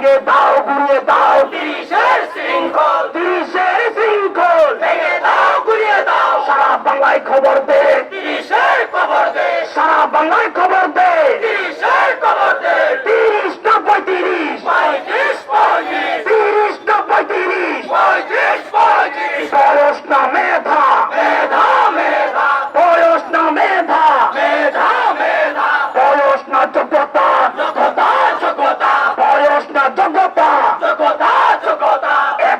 ভেঙে দাও, ঘুরিয়ে দাও। তিরিশের শৃঙ্খল। তিরিশের শৃঙ্খল। ভেঙে দাও, ঘুরিয়ে দাও। সারা বাংলায় খবর দে। তিরিশের খবর দে। সারা বাংলায়